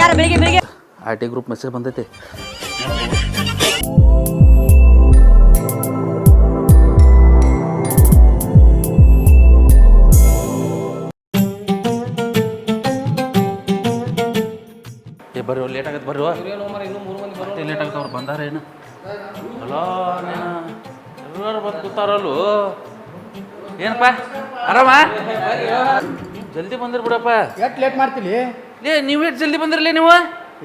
ಯಾರ ಬೆಳಿಗ್ಗೆ ಬೆಳಿಗ್ಗೆ? ಆರ್ ಟಿ ಗ್ರೂಪ್ ಮೆಸೇಜ್ ಬಂದೈತಿ. ಏ ಬರ್ರಿ ಲೇಟ್ ಆಗತ್ತೆ ಬರ್ರಿ ಮತ್ತೆ ಲೇಟ್ ಆಗತ್ತೆ ಅವ್ರು ಬಂದಾರ ಏನು? ನೀನು ಎಲ್ಲರೂ ಬಂದು ಕೂತಾರಲ್ಲು. ಏನಪ್ಪ? ಆರಾಮ? ಜಲ್ದಿ ಬಂದಿರ್ ಬಿಡಪ್ಪ. ಎಷ್ಟು ಲೇಟ್ ಮಾಡ್ತಿಲಿ? ಲೇ ನೀವು ಜಲ್ದಿ ಬಂದಿರಲಿ ನೀವು?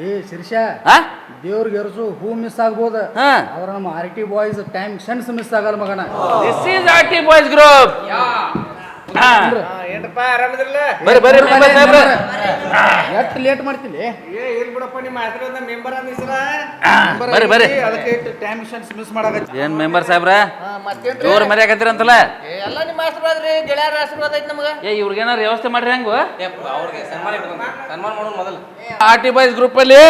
ಏ ಶಿರ್ಷ. ಹಾ ದೇವ್ರಿಗೆ ಎರಸು ಹೂ ಮಿಸ್ ಆಗ್ಬೋದು. ಹಾ. ಅವ್ರ ನಮ್ಮ R T boys time sense miss ಆಗಲ್ಲ ಮಗನ. This is R T boys group ಏನಪ್ಪ ಆರಾಮದ್ರಲ್ಲ? ಬರ್ರಿ ಬರ್ರಿ ಮೆಂಬರ್ ಸಾಹೇಬ್ರ? ಎಷ್ಟು ಲೇಟ್ ಮಾಡ್ತೀನಿ? ಏ ಏನ್ ಬಿಡಪ್ಪ ನಿಮ್ಮ ಮೆಂಬರ್ ಬರ್ರಿ ಬರ್ರಿ. ಅದಕ್ಕೆ ಟೈಮ್ ಮಿಷನ್ಸ್ ಮಿಸ್ ಮಾಡಾಕತ್ತಿ. ಏನ್ ಮೆಂಬರ್ ಸಾಹೇಬ್ರ? ಜೋರ್ ಏ ಎಲ್ಲ ನಿಮ್ಮ ಆಶೀರ್ವಾದ ರೀ ಗೆಳೆಯರ ಆಶೀರ್ವಾದ ಐತಿ ನಮ್ಗೆ. ಏ ಇವ್ರಿಗೇನಾರ ವ್ಯವಸ್ಥೆ ಮಾಡ್ರಿ ಹೆಂಗು? ಅವ್ರಿಗೆ ಸನ್ಮಾನ ಸನ್ಮಾನ ಮಾಡೋಣ ಮೊದಲು. ಆರ್ ಟಿ ಬಾಯ್ಸ್ ಗ್ರೂಪ್ ಅಲ್ಲಿ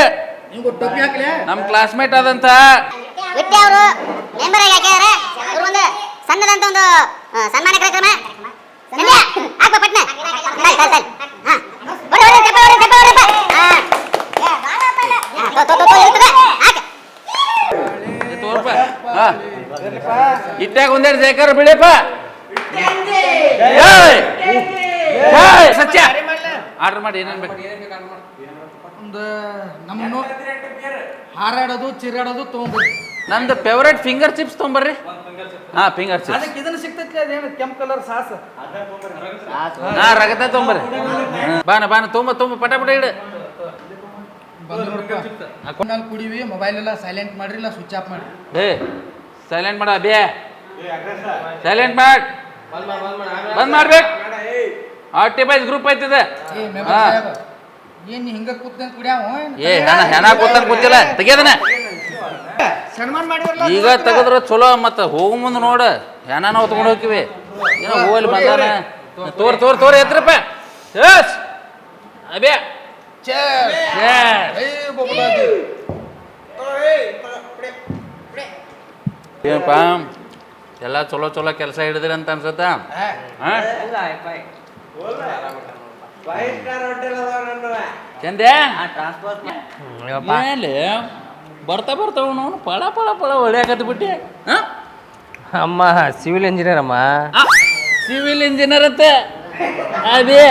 ನಮ್ ಕ್ಲಾಸ್ಮೇಟ್ ಆದಂತ ವಿಟ್ಟಿ ಅವರು ಮೆಂಬರ್ ಆಗಿ ಹಾಕಿದಾರೆ. ಅವ್ರು ಒಂದು ಸಣ್ಣದಂತ ಒಂದು ಸನ್ಮಾನ ಕಾರ್ಯಕ್ರಮ. ಇಟ್ಟಾಗ ಒಂದೇನು ಶೇಖರ್ ಬಿಳಿಯಪ್ಪ ಸತ್ಯ. ಆರ್ಡರ್ ಮಾಡಿ ಏನೇನು ಬೇಕು? ಒಂದು ನಮ್ಮ ಹಾರಾಡೋದು ಚಿರಾಡೋದು ತೊಗೊಂಡ್ರಿ ನಂದು ಫೇವ್ರೇಟ್ ಫಿಂಗರ್ ಚಿಪ್ಸ್ ತೊಗೊಂಬರ್ರಿ ಹಾ ಫಿಂಗರ್ ಚಿಪ್ಸ್ ಅದಕ್ಕೆ ಇದನ್ನ ಸಿಗ್ತೈತಿ ಅದೇನು ಕೆಂಪು ಕಲರ್ ಸಾಸ್. ಹಾ ರಗತ ಹ್ಮ್. ಬಾನ ಬಾನ ತುಂಬ ತುಂಬ ಪಟ ಪಟ ಇಡು. ಅಕೌಂಟಲ್ಲಿ ಕುಡಿವಿ ಮೊಬೈಲ್ ಎಲ್ಲ ಸೈಲೆಂಟ್ ಮಾಡ್ರಿ ಇಲ್ಲ ಸ್ವಿಚ್ ಆಫ್ ಮಾಡಿ ಏ ಸೈಲೆಂಟ್ ಮಾಡ ಬೇ ಸೈಲೆಂಟ್ ಮಾಡ್. ಬಂದ್ ಮಾಡ್ಬೇಕು. ಆರ್ ಬೈಸ್ ಗ್ರೂಪ್ ಐತಿದೆ ಏನ್ ಹಿಂಗ ಕೂತ್ಕೊಂಡ್ ಕುಡಿಯಾವ? ಏ ಹೆಣ ಹೆಣ ಕೂತ್ಕೊಂಡ್ ಕೂತಿಲ್ಲ. ತೆಗಿಯೋದನ ಸನ್ಮಾನ ಈಗ ತೆಗೆದ್ರ ಚಲೋ ಮತ್ತ ಹೋಗು ಮುಂದೆ ನೋಡ. ಏನಾನ ನಾವು ತಗೊಂಡು ಹೋಗಿವಿ ಏನೋ ಹೋಗಲಿ ಬಂದಾನ. ತೋರ್. ತೋರ್ ತೋರ್ ಎತ್ರಪ್ಪ ಎಸ್. ಏನಪ್ಪ? ಎಲ್ಲ ಚಲೋ ಚಲೋ ಕೆಲಸ ಹಿಡಿದ್ರಿ ಅಂತ ಅನ್ಸತ್ತ? ಚಂದೇ ಬರ್ತಾ ಬರ್ತಾ ಅವನು ಪಳ ಪಳ ಪಳ ಒಳ್ಳೆ ಬಿಟ್ಟೆ. ಹಾಂ? ಅಮ್ಮ ಸಿವಿಲ್ ಇಂಜಿನಿಯರ್ ಅಮ್ಮ. ಸಿವಿಲ್ ಇಂಜಿನಿಯರ್ ಅಂತೆ. ಅದೇ.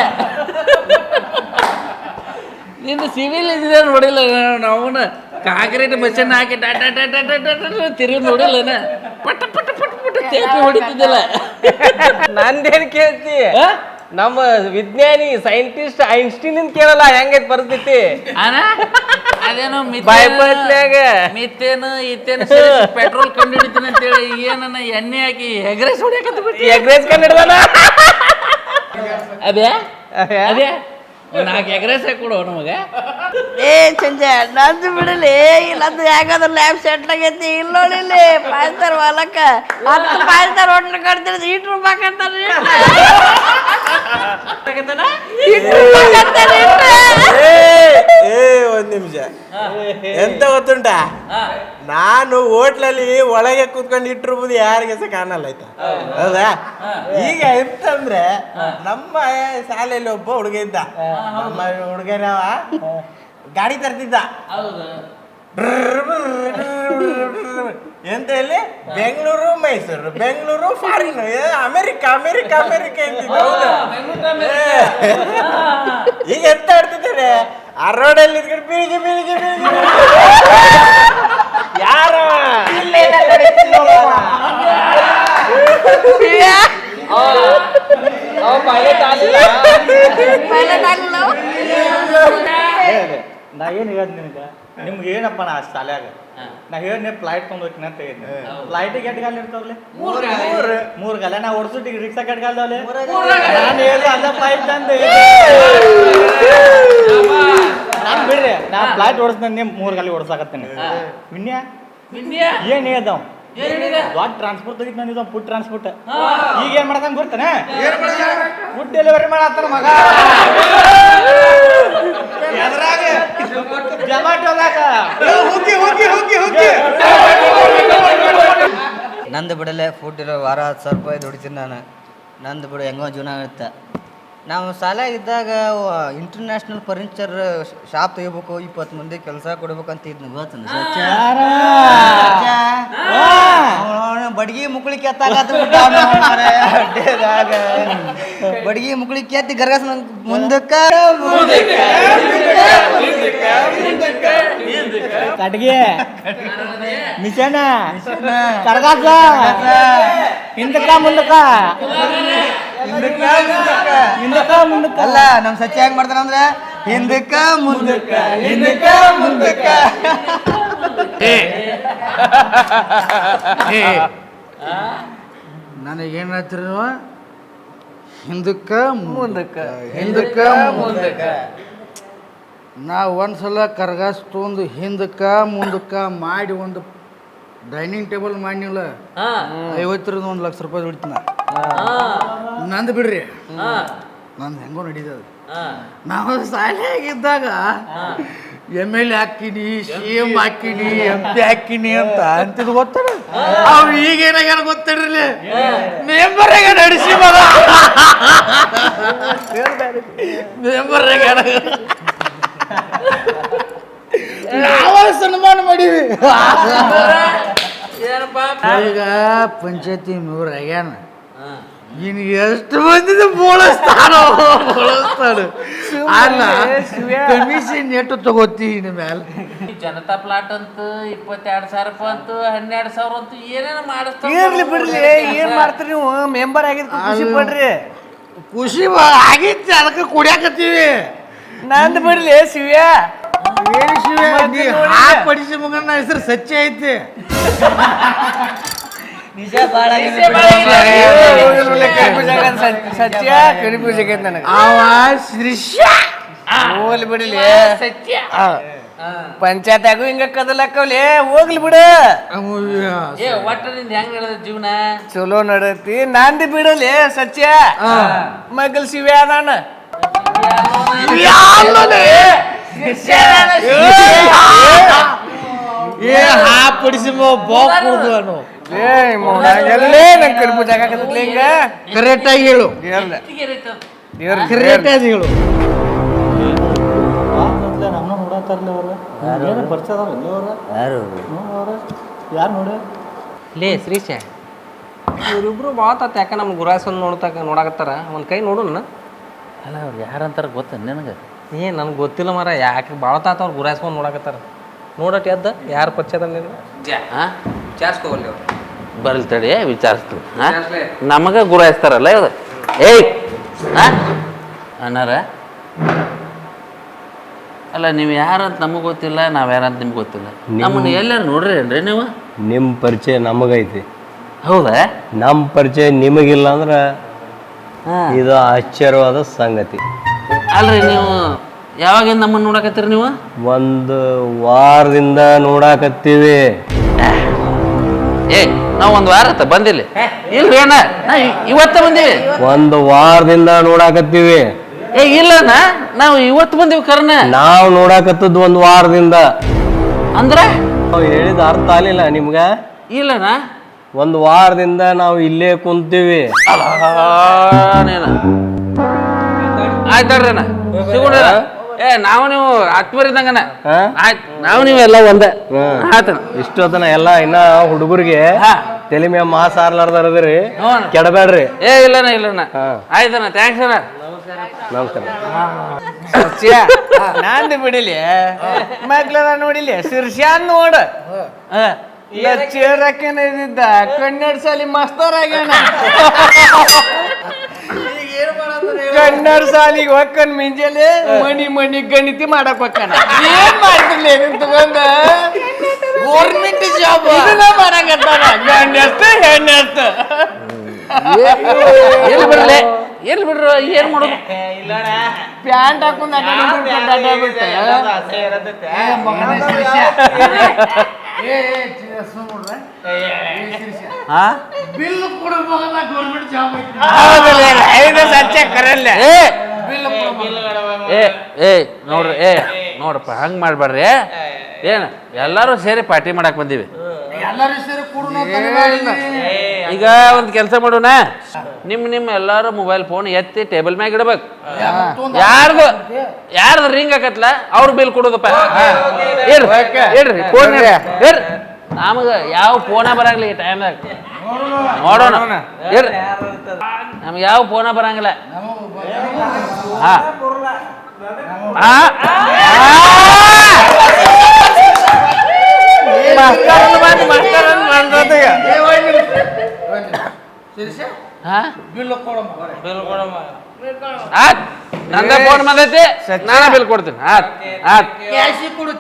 ನಿಂದು ಸಿವಿಲ್ ಇಂಜಿನಿಯರ್ ನೋಡಿಲ್ಲ ಅವನ ಕಾಂಕ್ರೀಟ್ ಮಷನ್ ಹಾಕಿ ಟಾ ಟಾ ಟಾ ತಿರುಗಿ ನೋಡಿಲ್ಲ ಪಟ ಪಟ ಪಟ ಪಟ ತೇಪಿ ಹೊಡಿತಿದ್ದಿಲ್ಲ. ನಂದೇನು ಕೇಳ್ತಿ? ನಮ್ಮ ವಿಜ್ಞಾನಿ ಸೈಂಟಿಸ್ಟ್ ಐನ್ಸ್ಟೀನ್ ಕೇಳಲ್ಲ ಹೆಂಗೈತ್ ಪರಿಸ್ಥಿತಿ? ಅದೇನೋ. ಮಿತ್ತೇನು ಇತ್ತೇನು ಪೆಟ್ರೋಲ್ ಕಂಡು ಹಿಡಿತೀನಿ ಅಂತೇಳಿ ಏನನ್ನ ಎಣ್ಣೆ ಹಾಕಿ ಹೆಗ್ರೆಸ್ ಹೊಡ್ಯಾಕತ್ತ ಬಿಟ್ಟಿ? ಕಂಡು ಕಂಡಿಡ್ದಾನ ಅದೇ ಅದೇ ನಾಲ್ಕು ಎಗ್ರೆಸೆ ಕೊಡು ನಮಗ. ಏ ಸಂಜೆ ನಂದು ಬಿಡಲಿ ಇಲ್ಲಂದು ಯಾಕಂದ್ರೆ ಲ್ಯಾಬ್ ಸೆಟ್ ಆಗೈತಿ ಇಲ್ಲ ನೋಡಿಲಿ ಪಾಯ್ತಾರ ಹೊಲಕ್ಕ ಹತ್ತು ಸ್ಟಾರ್ ಹೋಟ್ಲ್ ಕಟ್ತಿರೋದು ಇಟ್ಟು ರೂಪಾಯಿ ಕಟ್ತಾರೆ ಏ ಒಂದ್ ನಿಮಿಷ. ಎಂತ ಗೊತ್ತುಂಟ? ನಾನು ಹೋಟ್ಲಲ್ಲಿ ಒಳಗೆ ಕೂತ್ಕೊಂಡು ಇಟ್ಟಿರ್ಬೋದು ಯಾರಿಗೆ ಸಹ ಕಾಣಲ್ಲ ಆಯ್ತಾ? ಹೌದಾ. ಈಗ ಎಂತಂದ್ರೆ ನಮ್ಮ ಶಾಲೆಯಲ್ಲಿ ಒಬ್ಬ ಹುಡುಗ ಇದ್ದ. ನಮ್ಮ ಹುಡುಗನವ ಗಾಡಿ ತರ್ತಿದ್ದ. ಎಂತ ಹೇಳಿ Bengaluru Mysuru. Bengaluru foreign America America America ಈಗ ಎಂತ ಆಡ್ತಿದ್ದಾರೆ ಆ ರೋಡಲ್ಲಿ ಇದ್ಕೊಂಡು ಬೀಳಿಗೆ ಬೀಳಿಗೆ ಬೀಳಿಗೆ ಯಾರ? ನಾ ಏನು ಹೇಳ್ದೆ ನಿನಗೆ? ನಿಮ್ಗೆ ಏನಪ್ಪ ನಾ ಶಾಲ್ಯಾಗ ನಾ ಹೇಳಿ ಫ್ಲೈಟ್ ತೊಗೊಂಡು ಹೋಗ್ತೀನಿ ಅಂತ ಹೇಳಿದ್ನೆ. ಫ್ಲೈಟಿಗೆ ಎಷ್ಟು ಗಾಲಿ ಇರ್ತಾವಲ್ಲಿ ಮೂರು ಮೂರು. ಗಾಲ. ನಾ ಓಡಿಸ್ಬಿಟ್ಟು ರಿಕ್ಷಾ ಕಟ್ ಗಾಲ್ದವಲೆ ನಾನು ಹೇಳಿ ಅಲ್ಲ ಫ್ಲೈಟ್ ತಂದೆ ನಾನು ಬಿಡ್ರಿ ನಾ ಫ್ಲೈಟ್ ಓಡಿಸ್ತೀನಿ ಮೂರು ಗಾಲಿ ಓಡಿಸಾಕತ್ತೇನೆ. ವಿನ್ಯ? ಏನ್ ಹೇಳ್ದವ್? ದೊಡ್ಡ ಟ್ರಾನ್ಸ್ಪೋರ್ಟ್ ತೆಗಿತ್ ಇದು ಫುಡ್ ಟ್ರಾನ್ಸ್ಪೋರ್ಟ್ ಈಗ ಏನ್ ಮಾಡ್ತಾನೆ? ಗೊತ್ತಾನೆ ಫುಡ್ ಡೆಲಿವರಿ ಮಾಡತ್ತಾನ ಮಗ? ಜಮಾಟೋದಾಗ ಹೋಗಿ ಹೋಗಿ ಹೋಗಿ ಹೋಗಿ ನಂದು ಬಿಡಲೆ ಫುಡ್ ಇರೋ ವಾರ ಹತ್ತು ಸಾವಿರ ರೂಪಾಯಿ ದುಡಿತೀನಿ ನಾನು. ನಂದು ಬಿಡು ಹೆಂಗೋ ಜೀವನ ಆಗುತ್ತೆ. ನಾವು ಶಾಲೆ ಇದ್ದಾಗ ಇಂಟರ್ನ್ಯಾಷನಲ್ ಫರ್ನಿಚರ್ ಶಾಪ್ ತೆಗಿಬೇಕು ಇಪ್ಪತ್ತು ಮಂದಿ ಕೆಲಸ ಕೊಡ್ಬೇಕಂತ ಇದ್ನ ಗೊತ್ತನ? ಬಡ್ಗಿ ಮುಕ್ಳಿ ಕೆತ್ತಾಗತ್ತ ಬಡ್ಗಿ ಮುಕ್ಳಿ ಕೆತ್ತಿ ಗರ್ಗಸ್ ಮುಂದಕ್ಕ ಕಟ್ಗೆ. ಮಿಷನ. ಕರ್ಗಾಸ. ಹಿಂದಕ್ಕ ಮುಂದಕ್ಕ. ಹಿಂದಕ್ಕ ಮುಂದಕ್ಕ. ಅಲ್ಲ ನಮ್ ಸಚ್ಚ ಹೆಂಗ್ ಮಾಡ್ತಾರ ಅಂದ್ರೆ ಹಿಂದಕ್ಕ ಮುಂದಕ್ಕ. ಹಿಂದಕ್ಕ ಮುಂದಕ್ಕ. ನನಗೆ ಏನ್ ನೀವು? ಹಿಂದಕ್ಕೆ ಮುಂದಕ್ಕ. ಹಿಂದಕ್ಕ ಮುಂದಕ್ಕ. ನಾ ಒಂದ್ಸಲ ಕರ್ಗಾಸ್ ತೊಗೊಂಡು ಹಿಂದಕ್ಕೆ ಮುಂದಕ್ಕೆ ಮಾಡಿ ಒಂದು ಡೈನಿಂಗ್ ಟೇಬಲ್ ಮಾಡಿಲ್ಲ ಐವತ್ತರಿಂದ ಒಂದು ಲಕ್ಷ ರೂಪಾಯಿ ದುಡಿತೀನ ನಂದು ಬಿಡ್ರಿ. ನಂದು ಹೆಂಗೋ ನಡೀತದ. ನಾವು ಶಾಲೆಯಾಗಿದ್ದಾಗ ಎಂ ಎಲ್ ಎ ಹಾಕಿನಿ ಸಿ ಎಂ ಹಾಕಿನಿ ಎಂ ಪಿ ಹಾಕಿನಿ ಅಂತ ಅಂತಿದ್ ಗೊತ್ತಾರ ಅವ್ ಈಗ ಏನಾಗ್ಯಾರ ಗೊತ್ತಿಡ್ರಿ ಮೆಂಬರ್ ನಡೆಸಿ ಬರ. ಮೆಂಬರ್ ನಾವ ಸನ್ಮಾನ ಮಾಡೀವಿ. ಈಗ ಪಂಚಾಯತಿ ನೂರ ಆಗ್ಯಾನ. ನಿನ್ಗೆ ಎಷ್ಟು ಬಂದಿದೆ ಬೋಳಸ್ತಾನ ಬೋಳಸ್ತಾನ. ಅಲ್ಲ ಕಮಿಷನ್ ಎಷ್ಟು ತಗೋತಿ ಇನ್ ಮೇಲೆ ಜನತಾ ಪ್ಲಾಟ್ ಅಂತ ಇಪ್ಪತ್ತೆರಡು ಸಾವಿರ ರೂಪಾಯಿ ಅಂತ ಹನ್ನೆರಡು ಸಾವಿರ ಅಂತ ಏನೇನು ಮಾಡಿಸ್ತಾರೆ ಇರ್ಲಿ ಬಿಡ್ಲಿ ಏನ್ ಮಾಡ್ತೀರಿ ನೀವು? ಮೆಂಬರ್ ಆಗಿದ್ ಖುಷಿ ಪಡ್ರಿ. ಖುಷಿ ಆಗಿತ್ತು ಅದಕ್ಕೆ ಕುಡಿಯಾಕತ್ತೀವಿ. ನಂದು ಬಿಡ್ಲಿ ಶಿವ್ಯ. ಏನು ಶಿವೆ, ನೀ ಹಾಕ್ ಪಡಿಸಿ ಮಗನ ಹೆಸರು ಸಚ್ಚೆ ಐತಿ ಸತ್ಯ ಕರಿಪು ಸಿಗೈತ್ ನನಗೆ ಅವ ಶ್ರೀಶ್ಯ ಹೋಗ್ಲಿ ಬಿಡ್ಲಿ ಪಂಚಾಯತ್ಯಾಗು ಹಿಂಗ ಕದಲಕ್ಕವ್ಲಿ ಹೋಗ್ಲಿ ಬಿಡು ಏ ಹೆಂಗ್ ನಡೆದ ಜೀವನ ಚಲೋ ನಡತಿ ನಾಂದಿ ಬಿಡಲಿ ಸತ್ಯ ಮಗಲ್ ಶಿವ್ಯ ನಾನು ಏ ಹಾ ಪಡಿಸಿ ಕುಡ್ದು ಏ ನಂಗೆ ಜಾಗ ಹೇಳು. ಹೇಳು. ನಮ್ಮ ನೋಡತ್ತಾರಲ್ಲ ಅವ್ರು. ಏನು ಪರಿಚಯ ಅದಾರಲ್ಲ ಅವ್ರು? ಯಾರು? ಯಾರು ನೋಡಿ? ಲೇ ಶ್ರೀಶ. ಇವರಿಬ್ರು ಭಾಳ ತಾತ ಯಾಕೆ ನಮ್ಮ ಗುರಾಸನ್ ನೋಡ್ತಾಕ ನೋಡಾಕತ್ತಾರ? ಒಂದು ಕೈ ನೋಡೋಣ ಅಲ್ಲ ಅವ್ರು ಯಾರಂತಾರ ಗೊತ್ತ ನಿನಗೆ? ಏ ನನಗೆ ಗೊತ್ತಿಲ್ಲ ಮರ ಯಾಕೆ ಭಾಳ ತಾತ ಅವ್ರು ಗುರಾಯಿಸ್ಕೊಂಡು ನೋಡಕತ್ತಾರ. ನೋಡಟ್ ಎದ್ದ ಯಾರು ಪರಿಚಯ ನೀನು ಬರ್ಲಿ ತಡಿ ವಿಚಾರಿಸ್ತು ಹಾ ನಮಗೆ ಗುರಾಯಿಸ್ತಾರಲ್ಲ ಇವ್ರು. ಏಯ್! ಅನ್ನಾರ ಅಣ್ಣಾರ? ಅಲ್ಲ ನೀವು ಯಾರಂತ ನಮಗೆ ಗೊತ್ತಿಲ್ಲ ನಾವು ಯಾರಂತ ನಿಮ್ಗೆ ಗೊತ್ತಿಲ್ಲ. ನಮ್ಮನ್ನ ಎಲ್ಲಾರು ನೋಡ್ರಿ ಏನ್ರಿ ನೀವು? ನಿಮ್ಮ ಪರಿಚಯ ನಮಗೈತಿ. ಹೌದಾ? ನಮ್ಮ ಪರಿಚಯ ನಿಮಗಿಲ್ಲ ಅಂದ್ರೆ ಹಾ ಇದು ಆಶ್ಚರ್ಯವಾದ ಸಂಗತಿ. ಅಲ್ರಿ ನೀವು ಯಾವಾಗಿಂದ ನಮ್ಮನ್ನ ನೋಡಕತ್ತೀರಿ ನೀವು ಒಂದು ವಾರದಿಂದ ನೋಡಾಕತ್ತೀವಿ ಏ ನಾವು ಒಂದು ವಾರ ಆತ ಬಂದಿಲ್ಲ ಇಲ್ರಿ ಅಣ್ಣ ನಾ ಇ- ಇವತ್ತ ಬಂದೀವಿ ಒಂದು ವಾರದಿಂದ ನೋಡಾಕತ್ತೀವಿ ಏ ಇಲ್ಲನ ನಾವು ಇವತ್ತು ಬಂದೀವಿ ಕರ್ನ ನಾವು ನೋಡಾಕತ್ತದ್ ಒಂದು ವಾರದಿಂದ ಅಂದ್ರೆ ನಾವು ಹೇಳಿದ ಅರ್ಥ ಆಗಲಿಲ್ಲ ನಿಮ್ಗ ಇಲ್ಲಣ್ಣ ಒಂದು ವಾರದಿಂದ ನಾವು ಇಲ್ಲೇ ಕುಂತೀವಿ ನೀನು ಆಯ್ತು ಅಣ್ಣ. ಸಿಗೋಣ ಏ ನಾವು ನೀವು ಆತ್ಮರಿದಂಗನ? ಆಯ್ತು ನಾವು ನೀವು ಎಲ್ಲ ಒಂದೇ. ಆತನ ಇಷ್ಟೊತ್ತನ ಎಲ್ಲ ಇನ್ನ ಹುಡುಗರಿಗೆ. ತಲೆ ಮ್ಯಾಗ ಮಾಸ ಆರ್ಲಾರ್ದಾರದ್ರಿ ಕೆಡಬೇಡ್ರಿ ಏ ಇಲ್ಲನ ಇಲ್ಲನ ಆಯ್ತನ ಥ್ಯಾಂಕ್ಸ್ ಅಣ್ಣ ನಮಸ್ಕಾರ. ಬಿಡಿಲಿ. ಮಗ್ಲದ ನೋಡಿಲಿ. ಶಿರ್ಷ್ಯಾನ್ ನೋಡ. ಚೇರಕ್ಕೇನ ಇದ್ದಿದ್ದ. ಕನ್ನಡ ಸಾಲಿ ಮಾಸ್ತರ್ ಆಗ್ಯಾನ ಕನ್ನಡ ಸಾಲಿಗೆ ಹೊಕ್ಕನ್ ಮಿಂಜಲೆ ಮನಿ ಮನಿ ಗಣಿತಿ ಮಾಡಕ್ ಹೊಕ್ಕನ ಏನ್ ಮಾಡ್ತಿರ್ಲಿ ಇದನ್ ತಗೊಂಡ ಗೌರ್ಮೆಂಟ್ ಜಾಬ್ ಇದನ್ನ ಮಾಡಕತ್ತಾನ ಗಂಡ ಎಷ್ಟು ಹೆಣ್ಣು ಎಷ್ಟು ಎಲ್ಲಿ ಬಿಡ್ಲೆ ಎಲ್ಲಿ ಬಿಡ್ರ? ಏನ್ ಮಾಡೋದು? ಪ್ಯಾಂಟ್ ಹಾಕೊಂಡು ಏ ನೋಡ್ರಿ ಏ ನೋಡ್ರಪ್ಪ ಹಂಗೆ ಮಾಡ್ಬೇಡ್ರಿ ಏನು ಎಲ್ಲರೂ ಸೇರಿ ಪಾರ್ಟಿ ಮಾಡಕ್ ಬಂದೀವಿ. ಎಲ್ಲಾರು ಸೇರಿ ಕೂಡು. ಈಗ ಒಂದು ಕೆಲಸ ಮಾಡೋಣ. ನಿಮ್ಮ ನಿಮ್ಮ ಎಲ್ಲಾರು ಮೊಬೈಲ್ ಫೋನ್ ಎತ್ತಿ ಟೇಬಲ್ ಮ್ಯಾಗ ಇಡಬೇಕು. ಯಾರ್ದು? ಯಾರ್ದು ರಿಂಗ್ ಆಕತ್ಲ ಅವ್ರ ಬಿಲ್ ಕೊಡೋದಪ್ಪ. ಇಡ್ರಿ ಫೋನ್ ನಮಗ ಯಾವ ಫೋನ ಬರಂಗಿಲ್ಲ ಈ ಟೈಮ್ದಾಗ ನೋಡೋಣ. ಇಡ್ರಿ ನಮ್ಗೆ ಯಾವ ಫೋನ ಬರಂಗಿಲ್ಲ. ಹಾ. ಆ, ಬಿಲ್ ಕೊಡಮ್ಮ ಆತ್ ನಂದ ಫೋನ್ ಬಂದೈತಿ. ನಾನೇ ಬಿಲ್ ಕೊಡ್ತೀನಿ. ಆತ್ ಆತ್ ಕ್ಯಾಶಿ ಕೊಡು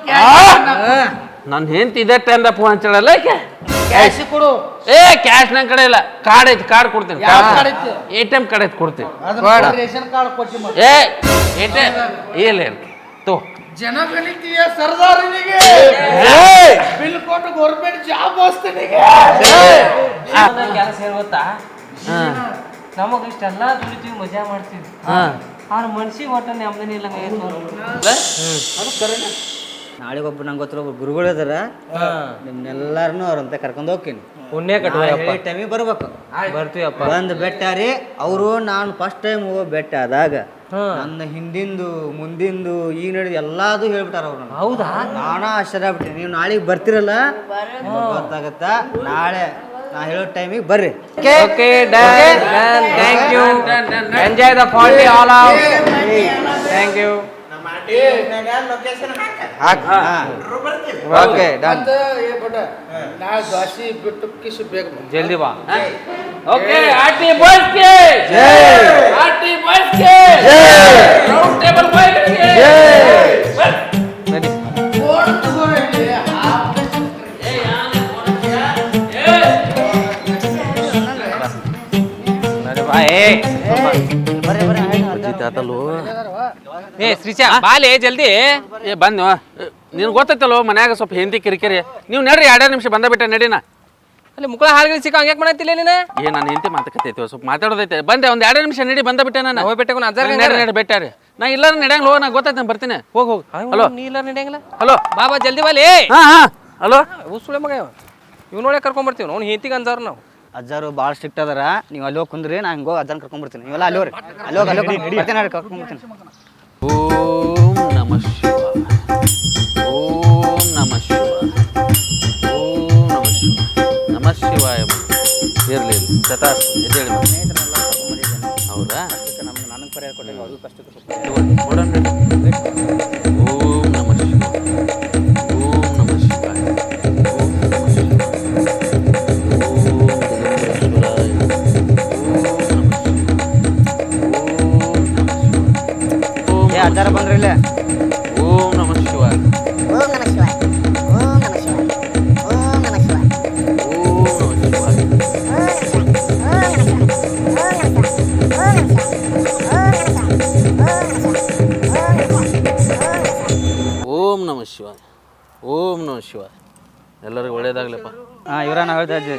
ನನ್ನ ಹೆಂಡತಿ ಇದೇ ಫೋನ್ ಹಚ್ಚಳಲ್ಲ ಈಕೆ ಕ್ಯಾಶಿ ಕೊಡು. ಏ ಕ್ಯಾಶ್ ನನ್ನ ಕಡೆ ಇಲ್ಲ. ಕಾರ್ಡ್ ಐತಿ ಕಾರ್ಡ್ ಕೊಡ್ತೀನಿ. ಯಾವ ಕಾರ್ಡ್ ಐತಿ? ಎ ಟಿ ಎಂ ಕಾರ್ಡ್ ಐತಿ ಕೊಡ್ತೀನಿ. ರೇಷನ್ ಕಾರ್ಡ್ ಏ ಎ ಟಿ ಎಂ ಇಲ್ಲ ಇಲ್ಲ. ತೋ. ಜನಗಣತಿಯ ಸರ್ದಾರನಿಗೆ. ಬಿಲ್ ಕೊಟ್ಟು ಗೌರ್ಮೆಂಟ್ ಜಾಬ್ ಕೆಲಸ ಇರುತ್ತಾ? ನಮಗ್ ಇಷ್ಟೆಲ್ಲ ದುಡಿತೀವಿ ಮಜಾ ಮಾಡ್ತೀವಿ. ಹಾಂ. ಆದ್ರೆ ಮನ್ಸಿಗೆ ಒಟ್ಟ ನೆಮ್ಮದಿ ಇಲ್ಲ ನಾಳೆ ಒಬ್ಬ ನಂಗೆ ಗೊತ್ತಿರೋ ಒಬ್ಬ ಗುರುಗಳು ಇದಾರ. ನಿಮ್ನೆಲ್ಲಾರನು ಅವ್ರಂತ ಕರ್ಕೊಂಡು ಹೋಗ್ತೀನಿ. ಪುಣ್ಯ ಕಟ್ಟಿ ಟೈಮಿಗೆ ಬರ್ಬೇಕು. ಬರ್ತೀವಪ್ಪ ಬಂದು ಬೆಟ್ಟ ರೀ ಅವರು ನಾನು ಫಸ್ಟ್ ಟೈಮ್ ಹೋಗೋ ಬೆಟ್ಟ ಆದಾಗ ನನ್ನ ಹಿಂದಿಂದು ಮುಂದಿಂದು ಈ ನಡೆದು ಎಲ್ಲಾದು ಹೇಳ್ಬಿಟ್ಟಾರ ಅವ್ರು. ಹೌದಾ? ನಾನಾ ಆಶ್ಚರ್ಯ ಆಗ್ಬಿಟ್ಟೆ. ನೀವು ನಾಳೆಗೆ ಬರ್ತಿರಲ್ಲ? ಗೊತ್ತಾಗತ್ತ? ನಾಳೆ ನಾ ಹೇಳೋ ಟೈಮಿಗೆ ಬರ್ರಿ. Okay done done thank you enjoy the party all out thank you location okay done ದ್ವಾಸಿ ಬಿಟ್ಟು ಕಿಶು ಬೇಗ ಬಾ. ಜಲ್ದಿ ಬಾ. ಓಕೆ ಆಟಿ ಏ ಶ್ರೀಚಾ ಬಾಲೆ ಜಲ್ದಿ. ಏ ಬಂದ್ವ ನಿನ್ಗೆ ಗೊತ್ತೈತಲ್ಲೋ ಮನ್ಯಾಗ ಸ್ವಲ್ಪ ಹಿಂದಿ ಕಿರಿಕಿರಿ. ನೀವು ನಡ್ರಿ ಎರಡೇ ನಿಮಿಷ ಬಂದ ಬಿಟ್ಟೆ ನಡೀನ. ಅಲ್ಲಿ ಮುಕ್ಕಳ ಹಾಲ್ಗಳು ಸಿಕ್ಕ ಹಂಗ್ಯಾಕ್ ಮಾಡತ್ತಿಲ್ಲ ನೀನು? ಏ ನಾನು ಹಿಂದಿ ಮಾತಾಡ್ತೈತಿ ಸ್ವಲ್ಪ ಮಾತಾಡೋದೈತೆ. ಬಂದೆ ಒಂದು ಎರಡು ನಿಮಿಷ ನಡಿ ಬಂದ ಬಿಟ್ಟೆ ನಾನು. ಹೋಗಿ ಬೆಟ್ಟಕ್ಕೆ ಅಜ್ಜಾರ್ ನಡಿ ನಡಿ ಬೆಟ್ಟಾರಿ ನಾ ಇಲ್ಲ ನಡೆಯಂಗ್ ಹೋಗ ನಾ ಗೊತ್ತೈತೆ ನಾನು ಬರ್ತೀನಿ. ಹೋಗಿ ಹೋಗಿ. ಹಲೋ. ನೀ ಇಲ್ಲ ನಡೆಯಂಗಿಲ್ಲ? ಹಲೋ. ಬಾಬಾ ಜಲ್ದಿ ಬಾಲಿ. ಹಾ ಹಾ. ಹಲೋ. ಉಸುಳೆ ಮಗ ಇವ್. ನೋಡೇ ಕರ್ಕೊಂಬರ್ತೀವಿ ಅವ್ನು ಹೆಂಡತಿಗೆ ಅಂಜಾರ ನಾವು. ಅಜ್ಜಾರು ಭಾಳ ಸ್ಟ್ರಿಕ್ಟ್ ಅದಾರ ನೀವು ಅಲ್ಲಿ ಹೋಗಿ ಕುಂದ್ರಿ ನಾ ಹಿಂಗೆ ಹೋಗಿ ಅಜ್ಜನ ಕರ್ಕೊಂಡ್ಬರ್ತೀನಿ ನೀವೆಲ್ಲ ಅಲ್ಲಿ ಹೋಗ್ರಿ. ಅಲ್ಲಿ ಹೋಗಿ ಅಲ್ಲಿ ಹೋಗಿ. ಬರ್ತೀನಿ. ಕರ್ಕೊಂಡ್ಬರ್ತೀನಿ ಓಂ ನಮ ಶಿವ. ಓಂ ನಮ ಶಿವ. ಓಂ ನಮ ಶಿವ. ನಮ ಶಿವಾಯ ಇರಲಿ ತಥಾಸ್ತು ಎದ್ದೇಳಿ. ಹೌದಾ? ನಮ್ಗೆ ನನಗೆ ಪರಿಹಾರ ಕೊಟ್ಟಿಲ್ಲ ಅದು ಕಷ್ಟಕ್ಕೆ ನೋಡೋಣ ಅಜ್ಜಾರ ಬಂದ್ರಿ ಇಲ್ಲೇ? ಓಂ ನಮ ಶಿವಾಯ. ಓಂ ನಮಃ ಶಿವಾಯ. ಓಂ ನಮಃ ಶಿವಾಯ. ಓಂ ನಮಃ ಶಿವಾಯ. ಓಂ ನಮ ಶಿವಾಯ. ಓಂ ನಮ ಶಿವಾಯ. ಓಂ ನಮ ಶಿವಾಯ ಎಲ್ಲರಿಗೂ ಒಳ್ಳೇದಾಗ್ಲಪ್ಪ. ಹಾಂ ಇವ್ರ ನಾವು ಹೇಳ್ತಾ ಇದ್ವಿ.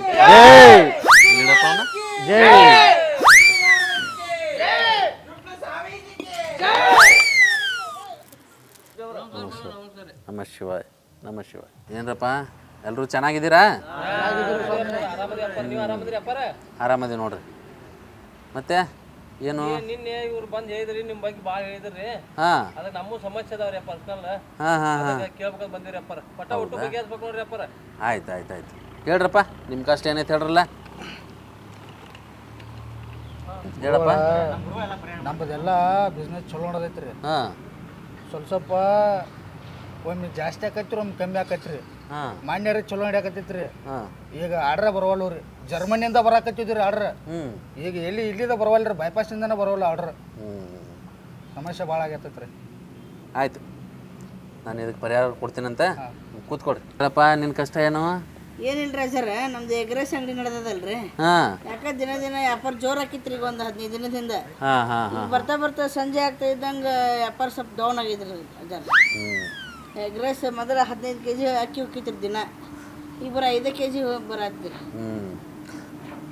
ನೀಡಪ್ಪ ಅವನ ನಮ ಶಿವಾಯ ನಮ ಶಿವಾಯ. ಏನ್ರಪ್ಪ? ಎಲ್ಲರೂ ಚೆನ್ನಾಗಿದ್ದೀರಾ? ಆರಾಮದಿ ನೋಡ್ರಿ. ಮತ್ತೆ? ಏನು? ನಿನ್ನೆ ಇವ್ರು ಬಂದು ಹೇಳಿದ್ರಿ ನಿಮ್ಮ ಬಗ್ಗೆ ಭಾಳ ಹೇಳಿದ್ರಿ. ಹಾ. ಅದಕ್ಕೆ ನಮ್ಮ ಸಮಸ್ಯೆ ಅದಾವ್ರಿ ಪರ್ಸನಲ್ ಹಾ ಹಾ ಹಾ. ಕೇಳ್ಬೇಕಂತ ಬಂದಿರಿ ಅಪ್ಪರ ಪಟ್ಟ ಒಟ್ಟು ಬಗ್ಗೆ ಹಚ್ಬೇಕು ನೋಡ್ರಿ ಅಪ್ಪರ ಆಯ್ತು ಆಯ್ತು ಆಯ್ತು. ಹೇಳ್ರಪ್ಪ ನಿಮ್ಮ ಕಷ್ಟ ಏನೈತೆ ಹೇಳ್ರಲ್ಲ? ಹೇಳಪ್ಪ. ನಮ್ಮದೆಲ್ಲ ಬಿಸ್ನೆಸ್ ಚಲೋ ನಡೆದೈತ್ರಿ. ಹಾ. ಸ್ವಲ್ಪ ಸ್ವಲ್ಪ ಒಮ್ಮೆ ಜಾಸ್ತಿ ಆಕತ್ರಿ ಒಮ್ಮೆ ಕಮ್ಮಿ ಆಕತ್ರಿ ಹಾಂ. ಮಾನ್ಯರಿ ಚಲೋ ನಡೆಯಕತ್ತೈತ್ರಿ. ಹಾಂ. ಈಗ ಆರ್ಡ್ರ ಬರವಲ್ಲು ರೀ. ಜರ್ಮನಿಯಿಂದ ಬರಾಕತ್ತಿದ್ರಿ ಆರ್ಡ್ರ್. ಹ್ಞೂ ಈಗ ಎಲ್ಲಿ ಇಲ್ಲಿದ ಬರವಲ್ಲ ರೀ ಬೈಪಾಸಿಂದನೇ ಬರವಲ್ಲ ಆರ್ಡ್ರ್. ಹ್ಞೂ ಸಮಸ್ಯೆ ಭಾಳ ಆಗತ್ತೈತ್ರಿ. ಆಯ್ತು. ನಾನು ಇದಕ್ಕೆ ಪರಿಹಾರ ಕೊಡ್ತೀನಂತ. ಕೂತ್ಕೊಡ್ರಿ ಹೇಳಪ್ಪ ನಿನ್ನ ಕಷ್ಟ ಏನು? ಏನಿಲ್ರಿ ಸರ್ ನಮ್ದು ಎಗ್ರೆಸ್ ಅಂಗಡಿ ನಡೆದದಲ್ರಿ. ಹಾಂ. ಯಾಕ ದಿನ ದಿನ ವ್ಯಾಪಾರ ಜೋರ್ ಹಾಕಿತ್ರಿ ಈಗ ಒಂದು ಹದಿನೈದು ದಿನದಿಂದ. ಹಾಂ ಹಾಂ ಹಾಂ ಬರ್ತಾ ಬರ್ತಾ ಸಂಜೆ ಆಗ್ತಾ ಇದ್ದಂಗೆ ವ್ಯಾಪಾರ ಸ್ವಲ್ಪ ಡೌನ್ ಆಗಿದ್ರಿ ಅಜ್ಜಾರ ಹ್ಞೂ ಎಗ್ರೆಸ್ ಮೊದಲ ಹದಿನೈದು ಕೆ ಜಿ ಅಕ್ಕಿ ಉಕ್ಕಿತ್ರಿ ದಿನ. ಈಗ ಬರ ಐದು ಕೆ ಜಿ ಬರತ್ತಿ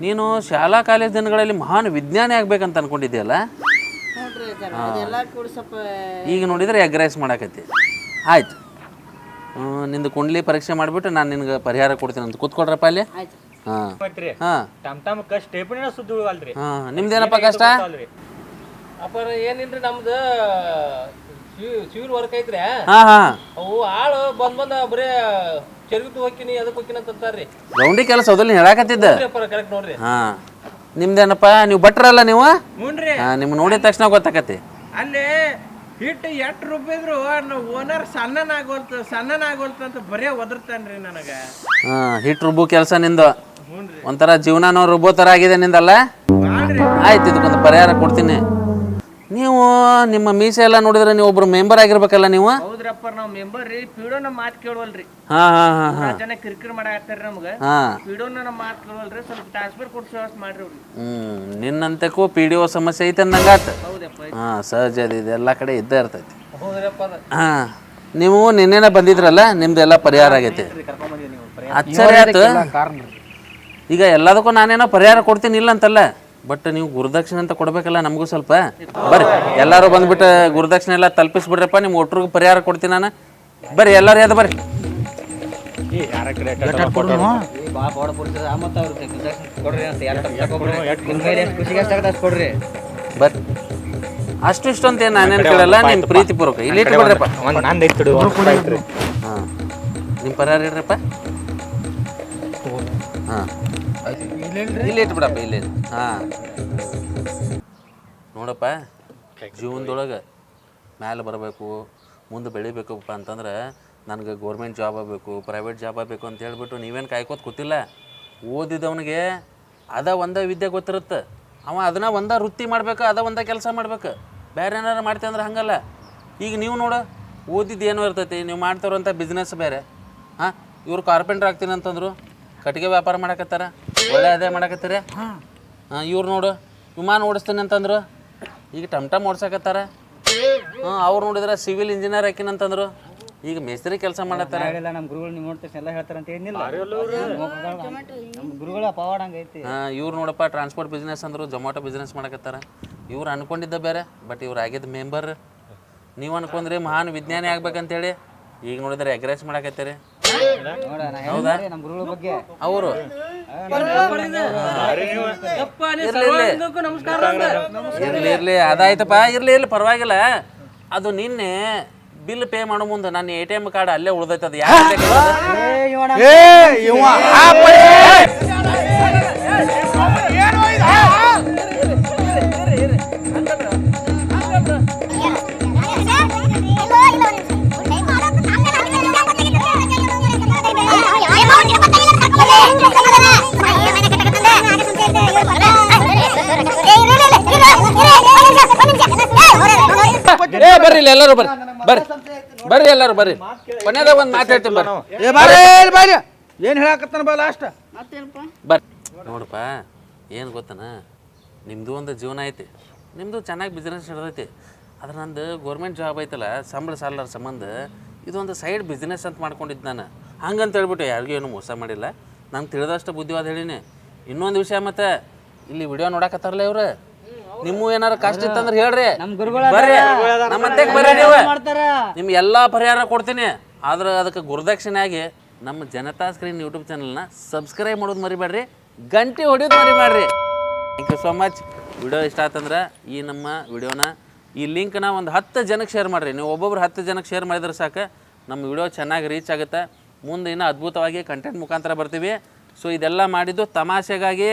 ನೀನು ಶಾಲಾ ಕಾಲೇಜ್ ದಿನಗಳಲ್ಲಿ ಮಹಾನ್ ವಿಜ್ಞಾನಿ ಆಗ್ಬೇಕಂತ ಅನ್ಕೊಂಡಿದ್ಯಲ್ಲ ನೋಡ್ರಿ ಅಜ್ಜಾರ ಅದೆಲ್ಲ ಕೂಡ ಸ್ವಲ್ಪ ಈಗ ನೋಡಿದ್ರೆ ಎಗ್ ರೈಸ್ ಮಾಡಾಕತ್ತಿ. ಆಯ್ತು. ಹ್ಮ್, ನಿಂದು ಕುಂಡ್ಲಿ ಪರೀಕ್ಷೆ ಮಾಡಿಬಿಟ್ಟು ನಾನು ನಿನ್ಗೆ ಪರಿಹಾರ ಕೊಡ್ತೀನಿ ಅಂತ ಕೂತ್ಕೊಡ್ರಪ್ಪ ಅಲ್ಲಿ? ಹಾಂ. ಹಾಂ. ಟಮ್ ಸುದ್ದು ಅಲ್ರಿ ಹಾಂ ನಿಮ್ದೇನಪ್ಪ ಕಷ್ಟ? ಅಪ್ಪರ ಏನಿಲ್ರಿ ನಮ್ದು ಸಿವಿಲ್ ವರ್ಕ್ ಐತ್ರಿ ಹಾ ಹಾ. ಅವು ಆಳು ಬಂದ್ ಬಂದ ಬರೇ ಚೆರ್ಗಿಟ್ಟು ಹೋಗ್ತೀನಿ ಅದಕ್ಕೆ ಹೋಗ್ತೀನಿ ಅಂತ ಅಂತಾರ್ರಿ. ಗೌಂಡಿ ಕೆಲಸ ಅದಲ್ಲ ಹೇಳಾಕತ್ತಿದ್ದ? ಕರೆಕ್ಟ್ ನೋಡ್ರಿ. ಹಾ. ನಿಮ್ದೇನಪ್ಪ ನೀವು ಭಟ್ರಲ್ಲ ನೀವು? ಹ್ಞೂನ್ರಿ ಹಾಂ ನಿಮ್ಮ ನೋಡಿದ ತಕ್ಷಣ ಗೊತ್ತಾಕತಿ ಅಲ್ಲಿ ಹಿಟ್ಟು ಎಷ್ಟು ರೂಪಾಯಿದ್ರು ಓನರ್ ಸಣ್ಣನಾಗೋಲ್ತು ಸಣ್ಣನಾಗೋಲ್ತು ಅಂತ ಬರೇ ಒದರ್ತಾನ್ರಿ ನನಗೆ. ಹಾ ಹಿಟ್ ರುಬ್ಬು ಕೆಲಸ ನಿಂದು. ಒಂಥರ ಜೀವನ ರುಬ್ಬೋ ಥರ ಆಗಿದೆ ನಿಂದಲ್ಲ? ಆಯ್ತು ಇದಕ್ಕೊಂದು ಪರಿಹಾರ ಕೊಡ್ತೀನಿ. ನೀವು ನಿಮ್ಮ ಮೀಸೆ ಎಲ್ಲ ನೋಡಿದ್ರೆ ನೀವು ಒಬ್ರು ಮೆಂಬರ್ ಆಗಿರ್ಬೇಕಲ್ಲ ನೀವು? ಹೌದ್ರಪ್ಪ ನಾವು ಮೆಂಬರ್ ರೀ. ಪಿಡೋನ ಮಾತು ಕೇಳವಲ್ರಿ. ಹಾಂ ಹಾಂ ಹಾಂ ಹಾಂ. ಜನ ಕಿರಿಕಿರಿ ಮಾಡಾಕತ್ತಾರ ನಮ್ಗ. ಹಾ. ಪಿಡೋನ ನಮ್ಮ ಮಾತು ಕೇಳವಲ್ರಿ. ಸ್ವಲ್ಪ ಟ್ರಾನ್ಸ್ಫರ್ ಕೊಡ್ಸಿ ವ್ಯವಸ್ಥೆ ಮಾಡ್ರಿ ಅವ್ರಿಗೆ. ಹ್ಮ್ ನಿನ್ನಂತಕ್ಕೂ ಪಿ ಡಿ ಒ ಸಮಸ್ಯೆ ಐತೆ ಅಂದಂಗಾತ ಹೌದಪ್ಪ ಹಾಂ ಸಹಜ ಅದು ಇದೆಲ್ಲ ಕಡೆ ಇದ್ದೇ ಇರ್ತೈತಿ. ಹೌದ್ರಪ್ಪ ಅದ. ಹಾಂ ನೀವು ನಿನ್ನೆನ ಬಂದಿದ್ರಲ್ಲ ನಿಮ್ದೆಲ್ಲ ಪರಿಹಾರ ಆಗೈತಿ. ಆಶ್ಚರ್ಯ ಆಯ್ತು. ಈಗ ಎಲ್ಲದಕ್ಕೂ ನಾನೇನೋ ಪರಿಹಾರ ಕೊಡ್ತೀನಿ ಇಲ್ಲ ಅಂತಲ್ಲ. ಬಟ್ ನೀವು ಗುರುದಕ್ಷಿಣೆ ಅಂತ ಕೊಡ್ಬೇಕಲ್ಲ ನಮಗೂ ಸ್ವಲ್ಪ. ಬರ್ರಿ ಎಲ್ಲರೂ ಬಂದ್ಬಿಟ್ಟು ಗುರುದಕ್ಷಿಣೆ ಎಲ್ಲ ತಲುಪಿಸ್ಬಿಡ್ರಪ್ಪ ನಿಮ್ಮ ಒಟ್ರಿಗೂ ಪರಿಹಾರ ಕೊಡ್ತೀನಿ ನಾನು. ಬರ್ರಿ ಎಲ್ಲರೂ ಯಾವ್ದು ಬರ್ರಿ. ಬರ್ರಿ. ಅಷ್ಟು ಇಷ್ಟು ಅಂತ ಏನು ನಾನೇನು ಕೇಳಲ್ಲ ನಿಮ್ಮ ಪ್ರೀತಿ ಪೂರ್ವಕ. ಇಲ್ಲಿ ಇಟ್ಬಿಡ್ರಪ್ಪ. ಹಾಂ. ನಿಮ್ಮ ಪರಿಹಾರ ಇಡ್ರಪ್ಪ. ಹಾಂ. ಇಲ್ಲಿ ಇಟ್ಬಿಡಪ್ಪ ಇಲ್ಲಿ ಹಾಂ. ನೋಡಪ್ಪ ಜೀವನದೊಳಗೆ ಮ್ಯಾಲೆ ಬರಬೇಕು ಮುಂದೆ ಬೆಳಿಬೇಕಪ್ಪ ಅಂತಂದ್ರೆ ನನಗೆ ಗೌರ್ಮೆಂಟ್ ಜಾಬ್ ಆಗಬೇಕು ಪ್ರೈವೇಟ್ ಜಾಬ್ ಆಗಬೇಕು ಅಂತ ಹೇಳಿಬಿಟ್ಟು ನೀವೇನು ಕಾಯ್ಕೋತ ಕೂತಿಲ್ಲ? ಓದಿದವನಿಗೆ ಅದ ಒಂದೇ ವಿದ್ಯೆ ಗೊತ್ತಿರುತ್ತೆ. ಅವ ಅದನ್ನ ಒಂದ ವೃತ್ತಿ ಮಾಡ್ಬೇಕು ಅದ ಒಂದ ಕೆಲಸ ಮಾಡ್ಬೇಕು. ಬೇರೆ ಏನಾರು ಮಾಡ್ತೀವಿ ಅಂದ್ರೆ ಹಂಗಲ್ಲ. ಈಗ ನೀವು ನೋಡು ಓದಿದ್ದು ಏನೋ ಇರ್ತೈತಿ ನೀವು ಮಾಡ್ತಿರೋಂಥ ಬಿಸ್ನೆಸ್ ಬೇರೆ. ಹಾಂ ಇವ್ರು ಕಾರ್ಪೆಂಟ್ರ್ ಆಗ್ತೀನಿ ಅಂತಂದ್ರು ಕಟ್ಟಿಗೆ ವ್ಯಾಪಾರ ಮಾಡಕತ್ತಾರ. ಒಳ್ಳೆ ಅದೇ ಮಾಡಕತ್ತೀರಿ? ಹಾಂ. ಇವ್ರು ನೋಡು. ವಿಮಾನ ಓಡಿಸ್ತೀನಿ ಅಂತಂದ್ರು. ಈಗ ಟಮ್ ಟಮ್ ಓಡ್ಸಕತ್ತಾರ. ಹಾಂ ಅವ್ರು ನೋಡಿದ್ರೆ ಸಿವಿಲ್ ಇಂಜಿನಿಯರ್ ಹಾಕಿನ ಅಂತಂದ್ರು. ಈಗ ಮೇಸ್ತ್ರಿ ಕೆಲಸ ಮಾಡತ್ತಾರ. ನಮ್ಮ ಗುರುಗಳು ನೀವು ನೋಡ್ತೇನೆ ಎಲ್ಲ ಹೇಳ್ತಾರ ಅಂತ ಏನಿಲ್ಲ. ನಮ್ಮ ಗುರುಗಳ ಪವಾಡ ಹಾಂ ಇವ್ರು ನೋಡಪ್ಪ ಟ್ರಾನ್ಸ್ಪೋರ್ಟ್ ಬಿಸ್ನೆಸ್ ಅಂದರು ಜೊಮ್ಯಾಟೊ ಬಿಸ್ನೆಸ್ ಮಾಡಕತ್ತಾರ. ಇವ್ರು ಅನ್ಕೊಂಡಿದ್ದ ಬೇರೆ ಬಟ್ ಇವ್ರು ಆಗಿದ್ದ ಮೆಂಬರ್ ನೀವು ಅನ್ಕೊಂಡ್ರಿ ಮಹಾನ್ ವಿಜ್ಞಾನಿ ಆಗ್ಬೇಕಂತೇಳಿ. ಈಗ ನೋಡಿದ್ರೆ ಎಗ್ರೆಸ್ ಮಾಡಕತ್ತೀರಿ. ಇರ್ಲಿ ಅದಾಯ್ತಪ್ಪ. ಇರ್ಲಿ ಇರ್ಲಿ. ಪರವಾಗಿಲ್ಲ. ಅದು ನಿನ್ನೆ ಬಿಲ್ ಪೇ ಮಾಡೋ ಮುಂದೆ ನನ್ನ ಎ ಟಿ ಎಂ ಕಾರ್ಡ್ ಅಲ್ಲೇ ಉಳ್ದೈತದ ಯಾಕೆ ಏ ಬರ್ರಿ ಇಲ್ಲಿ ಎಲ್ಲರೂ ಬರ್ರಿ. ಬರ್ರಿ. ಬರ್ರಿ ಎಲ್ಲರೂ ಬರ್ರಿ. ಕೊನೆದಾಗ ಒಂದು ಮಾತಾಡ್ತೀನಿ ಬರ್ರಿ. ಏ ಬಾರೆ ಇಲ್ಲಿ ಏನು ಹೇಳಕತ್ತಾನ ಬಾ ಲಾಸ್ಟ್ ಬರ್ರಿ. ನೋಡಪ್ಪ ಏನು ಗೊತ್ತನ? ನಿಮ್ಮದು ಒಂದು ಜೀವನ ಐತಿ. ನಿಮ್ಮದು ಚೆನ್ನಾಗಿ ಬಿಸ್ನೆಸ್ ನಡೆದೈತಿ. ಅದ್ರ ನಂದು ಗೌರ್ಮೆಂಟ್ ಜಾಬ್ ಐತಲ್ಲ ಸಂಬಳ ಸಾಲರ ಸಂಬಂಧ ಇದೊಂದು ಸೈಡ್ ಬಿಸ್ನೆಸ್ ಅಂತ ಮಾಡ್ಕೊಂಡಿದ್ದು ನಾನು. ಹಂಗಂತ ಹೇಳ್ಬಿಟ್ಟು ಯಾರಿಗೂ ಏನು ಮೋಸ ಮಾಡಿಲ್ಲ. ನಂಗೆ ತಿಳಿದಷ್ಟು ಬುದ್ಧಿವಾದ ಹೇಳೀನಿ. ಇನ್ನೊಂದು ವಿಷಯ ಮತ್ತೆ ಇಲ್ಲಿ ವಿಡಿಯೋ ನೋಡಕತ್ತಾರಲ್ಲ ಇವ್ರು? ನಿಮ್ಮ ಏನಾರ ಕಷ್ಟ ಇತ್ತಂದ್ರೆ ಹೇಳ್ರಿ. ಬರ್ರಿ. ನಮ್ಮ ಅತ್ತೆಗೆ ಬರ್ರಿ ನೀವು. ನಿಮ್ಗೆ ಎಲ್ಲ ಪರಿಹಾರ ಕೊಡ್ತೀನಿ. ಆದ್ರೆ ಅದಕ್ಕೆ ಗುರುದಕ್ಷಿಣೆಯಾಗಿ ನಮ್ಮ ಜನತಾ ಸ್ಕ್ರೀನ್ ಯೂಟ್ಯೂಬ್ ಚಾನಲ್ನ ಸಬ್ಸ್ಕ್ರೈಬ್ ಮಾಡೋದು ಮರಿಬೇಡ್ರಿ. ಗಂಟೆ ಹೊಡಿಯೋದು ಮರಿಬೇಡ್ರಿ. Thank you so much video ಇಷ್ಟ ಆತಂದ್ರೆ ಈ ನಮ್ಮ ವಿಡಿಯೋನ ಈ ಲಿಂಕ್ನ ಒಂದು ಹತ್ತು ಜನಕ್ಕೆ ಶೇರ್ ಮಾಡಿರಿ. ನೀವು ಒಬ್ಬೊಬ್ರು ಹತ್ತು ಜನಕ್ಕೆ ಶೇರ್ ಮಾಡಿದ್ರೆ ಸಾಕು. ನಮ್ಮ ವಿಡಿಯೋ ಚೆನ್ನಾಗಿ ರೀಚ್ ಆಗುತ್ತೆ. ಮುಂದೆ ಇನ್ನೂ ಅದ್ಭುತವಾಗಿ ಕಂಟೆಂಟ್ ಮುಖಾಂತರ ಬರ್ತೀವಿ. ಸೊ ಇದೆಲ್ಲ ಮಾಡಿದ್ದು ತಮಾಷೆಗಾಗಿ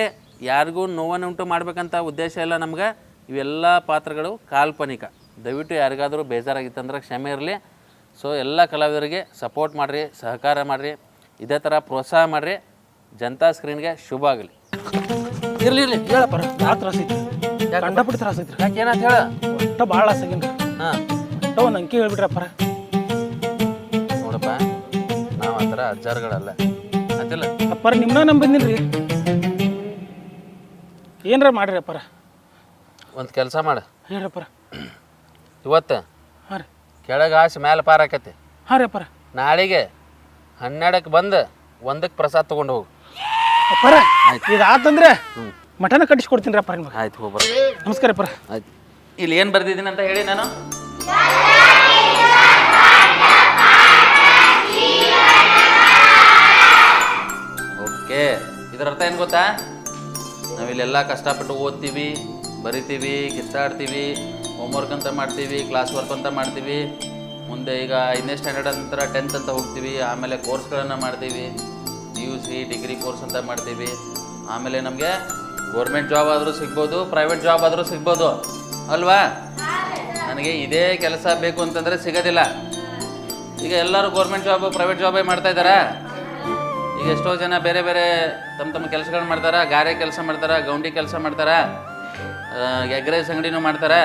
ಯಾರಿಗೂ ನೋವನ್ನುಂಟು ಮಾಡಬೇಕಂತ ಉದ್ದೇಶ ಇಲ್ಲ ನಮ್ಗೆ. ಇವೆಲ್ಲ ಪಾತ್ರಗಳು ಕಾಲ್ಪನಿಕ. ದಯವಿಟ್ಟು ಯಾರಿಗಾದರೂ ಬೇಜಾರಾಗಿತ್ತಂದ್ರೆ ಕ್ಷಮೆ ಇರಲಿ. ಸೊ ಎಲ್ಲ ಕಲಾವಿದರಿಗೆ ಸಪೋರ್ಟ್ ಮಾಡಿರಿ ಸಹಕಾರ ಮಾಡಿರಿ ಇದೇ ಥರ ಪ್ರೋತ್ಸಾಹ ಮಾಡಿರಿ. ಜನತಾ ಸ್ಕ್ರೀನ್ಗೆ ಶುಭ ಆಗಲಿ. ಇರಲಿ ಇರಲಿ ಹೇಳಪ್ಪ. ಭಾಳ ತ್ರಾಸ ಐತಿ ಕಂಡಪಟ್ಟು ತ್ರಾಸ ಯಾಕೆ ಏನಂತ ಹೇಳ? ಭಾಳ ಲಾಸ್ ಆಗೇನ್ರಿ. ಹಾಂ. ಅಜ್ಜಾರ್ಗಳಲ್ಲ ಅಂತಿಲ್ಲ ಅಪ್ಪಾರ ನಿಮ್ಮನ್ನ ನಂಬ್ ಬಂದಿನ್ರಿ. ಏನಾರ ಮಾಡ್ರಿ ಅಪ್ಪರ? ಒಂದು ಕೆಲಸ ಮಾಡ. ಹೇಳ್ರಪ್ಪಾರ ಇವತ್ತು ಹಾಂ ರೀ. ಕೆಳಗೆ ಆಸೆ ಮ್ಯಾಲೆ ಪಾರ ಆಕತಿ. ಹಾಂ ರೀ ಅಪ್ಪಾರ. ನಾಳೆಗೆ ಹನ್ನೆರಡಕ್ಕೆ ಬಂದು ಒಂದಕ್ಕೆ ಪ್ರಸಾದ ತೊಗೊಂಡು ಹೋಗು. ಅಪ್ಪಾರ ಇದು ಆತಂದ್ರೆ ಮಟನ ಕಟ್ಟಿಸ್ಕೊಡ್ತೀನಿ ರೀ ಅಪ್ಪಾರ ನಿಮ್ಗೆ. ಆಯ್ತು ಹೋಗ್ಬರ ನಮಸ್ಕಾರ ಅಪ್ಪಾರ. ಆಯ್ತು. ಇಲ್ಲಿ ಏನು ಬರ್ದಿದ್ದೀನಿ ಅಂತ ಹೇಳಿ ನಾನು? ಇದರ ಅರ್ಥ ಏನು ಗೊತ್ತಾ? ನಾವಿಲ್ಲೆಲ್ಲ ಕಷ್ಟಪಟ್ಟು ಓದ್ತೀವಿ, ಬರಿತೀವಿ, ಕಿತ್ತಾಡ್ತೀವಿ ಹೋಮ್ವರ್ಕ್ ಅಂತ ಮಾಡ್ತೀವಿ ಕ್ಲಾಸ್ ವರ್ಕ್ ಅಂತ ಮಾಡ್ತೀವಿ. ಮುಂದೆ ಈಗ ಐದನೇ ಸ್ಟ್ಯಾಂಡರ್ಡ್ ನಂತರ ಟೆಂತ್ ಅಂತ ಹೋಗ್ತೀವಿ, ಆಮೇಲೆ ಕೋರ್ಸ್ಗಳನ್ನು ಮಾಡ್ತೀವಿ. P U C degree course ಅಂತ ಮಾಡ್ತೀವಿ. ಆಮೇಲೆ ನಮಗೆ ಗೌರ್ಮೆಂಟ್ ಜಾಬ್ ಆದರೂ ಸಿಗ್ಬೋದು ಪ್ರೈವೇಟ್ ಜಾಬ್ ಆದರೂ ಸಿಗ್ಬೋದು. ಅಲ್ವಾ? ನನಗೆ ಇದೇ ಕೆಲಸ ಬೇಕು ಅಂತಂದರೆ ಸಿಗೋದಿಲ್ಲ. ಈಗ ಎಲ್ಲರೂ ಗೌರ್ಮೆಂಟ್ ಜಾಬ್ ಪ್ರೈವೇಟ್ ಜಾಬೇ ಮಾಡ್ತಾ ಇದ್ದಾರಾ? ಈಗ ಎಷ್ಟೋ ಜನ ಬೇರೆ ಬೇರೆ ತಮ್ಮ ತಮ್ಮ ಕೆಲಸಗಳು ಮಾಡ್ತಾರೆ, ಗಾರೆ ಕೆಲಸ ಮಾಡ್ತಾರೆ, ಗೌಂಡಿ ಕೆಲಸ ಮಾಡ್ತಾರೆ ಎಗ್ ರೈಸ್ ಅಂಗಡಿನೂ ಮಾಡ್ತಾರೆ.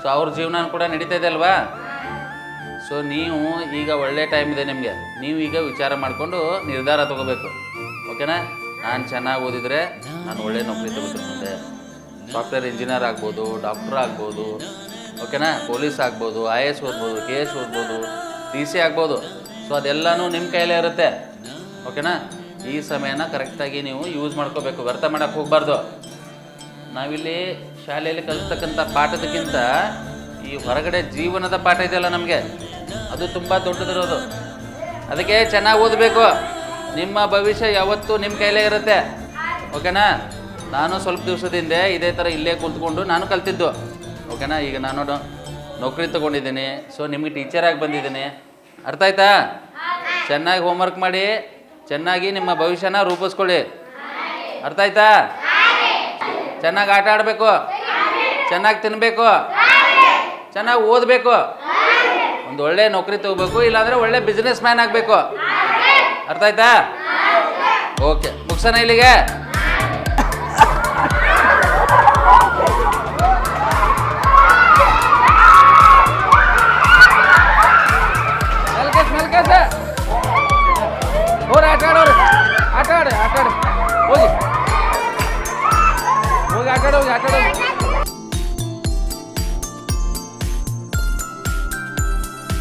ಸೊ ಅವ್ರ ಜೀವನ ಕೂಡ ನಡೀತಾ ಇದೆ ಅಲ್ವಾ? ಸೊ ನೀವು ಈಗ ಒಳ್ಳೆ ಟೈಮ್ ಇದೆ ನಿಮಗೆ. ನೀವು ಈಗ ವಿಚಾರ ಮಾಡಿಕೊಂಡು ನಿರ್ಧಾರ ತಗೋಬೇಕು. ಓಕೆನಾ ನಾನು ಚೆನ್ನಾಗಿ ಓದಿದರೆ ನಾನು ಒಳ್ಳೆ ನೌಕರಿ ತಗೋತೀನಿ ಸಾಫ್ಟ್ವೇರ್ ಇಂಜಿನಿಯರ್ ಆಗ್ಬೋದು ಡಾಕ್ಟ್ರ್ ಆಗ್ಬೋದು ಓಕೆನಾ ಪೊಲೀಸ್ ಆಗ್ಬೋದು ಐ ಎ ಎಸ್ ಓದ್ಬೋದು ಕೆ ಎಸ್ ಓದ್ಬೋದು ಟಿ ಸಿ ಆಗ್ಬೋದು. ಸೊ ಅದೆಲ್ಲನೂ ನಿಮ್ಮ ಕೈಲೇ ಇರುತ್ತೆ. ಓಕೆನಾ? ಈ ಸಮಯನ ಕರೆಕ್ಟಾಗಿ ನೀವು ಯೂಸ್ ಮಾಡ್ಕೋಬೇಕು. ವ್ಯರ್ಥ ಮಾಡೋಕೆ ಹೋಗಬಾರ್ದು. ನಾವಿಲ್ಲಿ ಶಾಲೆಯಲ್ಲಿ ಕಲಿಸ್ತಕ್ಕಂಥ ಪಾಠದಕ್ಕಿಂತ ಈ ಹೊರಗಡೆ ಜೀವನದ ಪಾಠ ಇದೆಯಲ್ಲ ನಮಗೆ? ಅದು ತುಂಬ ದೊಡ್ಡದಿರೋದು. ಅದಕ್ಕೆ ಚೆನ್ನಾಗಿ ಓದಬೇಕು. ನಿಮ್ಮ ಭವಿಷ್ಯ ಯಾವತ್ತೂ ನಿಮ್ಮ ಕೈಲೇ ಇರುತ್ತೆ. ಓಕೆನಾ? ನಾನು ಸ್ವಲ್ಪ ದಿವಸದಿಂದ ಇದೇ ಥರ ಇಲ್ಲೇ ಕುಂತ್ಕೊಂಡು ನಾನು ಕಲ್ತಿದ್ದು. ಓಕೆನಾ? ಈಗ ನಾನು ನೌಕರಿ ತೊಗೊಂಡಿದ್ದೀನಿ. ಸೊ ನಿಮಗೆ ಟೀಚರಾಗಿ ಬಂದಿದ್ದೀನಿ. ಅರ್ಥ ಆಯ್ತಾ? ಚೆನ್ನಾಗಿ ಹೋಮ್ವರ್ಕ್ ಮಾಡಿ. ಚೆನ್ನಾಗಿ ನಿಮ್ಮ ಭವಿಷ್ಯನ ರೂಪಿಸ್ಕೊಳ್ಳಿ. ಅರ್ಥ ಆಯ್ತಾ? ಚೆನ್ನಾಗಿ ಆಟ ಆಡಬೇಕು. ಚೆನ್ನಾಗಿ ತಿನ್ನಬೇಕು ಚೆನ್ನಾಗಿ ಓದಬೇಕು. ಒಂದು ಒಳ್ಳೆ ನೌಕರಿ ತಗೋಬೇಕು, ಇಲ್ಲಾಂದರೆ ಒಳ್ಳೆ ಬಿಸ್ನೆಸ್ ಮ್ಯಾನ್ ಆಗಬೇಕು. ಅರ್ಥ ಆಯ್ತಾ? ಓಕೆ ಮುಗ್ಸನ ಇಲ್ಲಿಗೆ. ಮೆಲ್ಕೇಶ. ಹೋಗಿ ಆಟ ಆಡೋರಿ ಆಟ ಆಡಿ ಆಟ ಆಡಿ. ಹೋಗಿ. ಹೋಗಿ ಆಟ ಆಡೋಗಿ ಆಟ ಆಡೋಗಿ